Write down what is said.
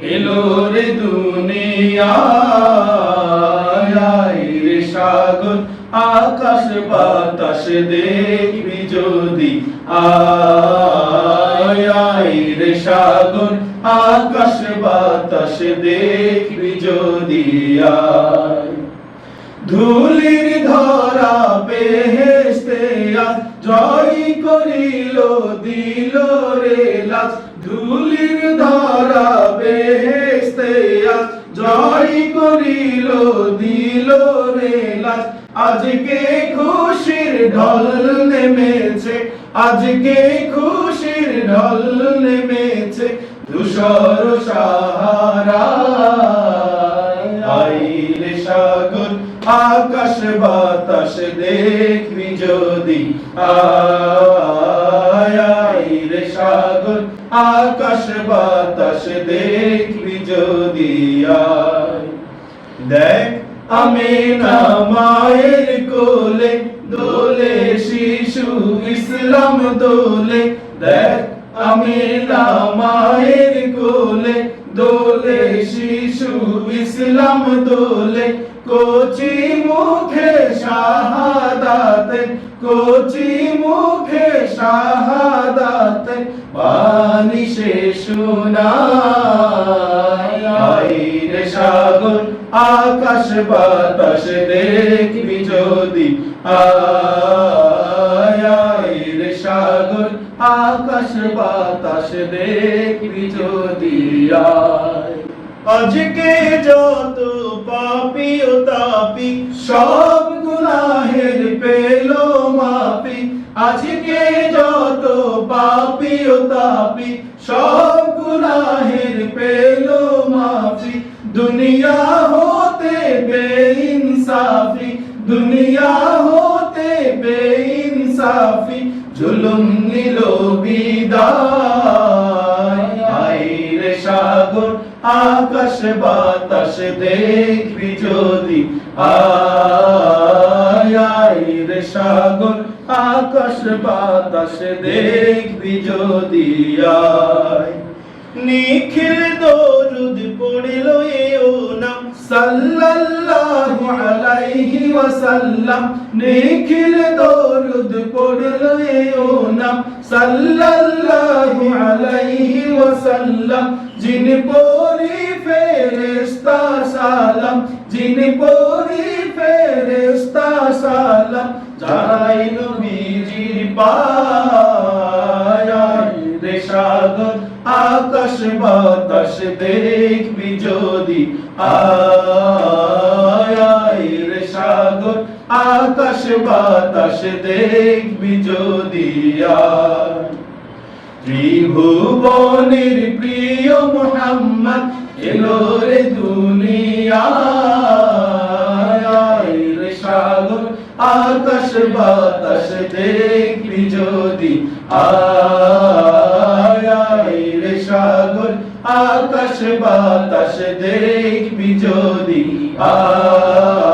এলো রে দুনিয়ায় রে সাগর, আকাশ বাতাস দেখবি যদি। আয় রে সাগর, আকাশ বাতাস দেখবি যদি। ধুলির ধরা বেহেস্তে আজ জয় করিল, দিল রে লাজ ধুলির ধরা দিল রে লাজ আজকে খুশির ঢল নেমেছে, আজকে খুশির ঢল নেমেছে ধূসর সাহারা। আইলে সাগর, আকাশ বাতাস দেখবি যদি। আইলে সাগর, আকাশ বাতাস দেখবি যদি। আয়। দেখ আমি না মায়ের কোলে, দোলে শিশু ইসলাম দোলে। দেখ আমি না মায়ের কোলে, দোলে শিশু ইসলাম দোলে। কোচি মুখে শাহাদাতে, কোচি মুখে শাহাদাতে রে সাগর আকাশ বাতাস দেখবি যদি। আয় আয় সাগর, আকাশ বাতাস দেখবি যদি। আজকে যত পাপি ও তাপি, সব গুনাহের পেল মাপি। আজকে যত পাপি ও তাপি, সব গুনাহের পেল মাফি দুনিয়া দুনিয়া হতে বেইনসাফি, জুলুম নিল বিদায়। আয় রে সাগর, আকাশ বাতাস দেখবি যদি আয়। সাগর, আকাশ বাতাস দেখবি যদি আয়। নিখিল দরুদ পড়িল এও নাম সাল্লাল্লাহু ওয়াসাল্লাম নিখিল দরুদ পড়িল এও নাম। সাল্লাল্লাহু আলাইহি ওয়াসাল্লাম জিন পরি ফেরেশতা সালাম জিন পরি ফেরেশতা সালাম যারাই নবীজির পায় রে সাগর, আকাশ বাতাস দেখবি যদি আয় সাগর আকাশ বাতাস দেখবি যদি আয় ত্রিভুবনের প্রিয় মোহাম্মদ এলো রে দুনিয়ায়। রে সাগর আকাশ বাতাস দেখবি যদি রে সাগর আকাশ বাতাস দেখবি যদি রে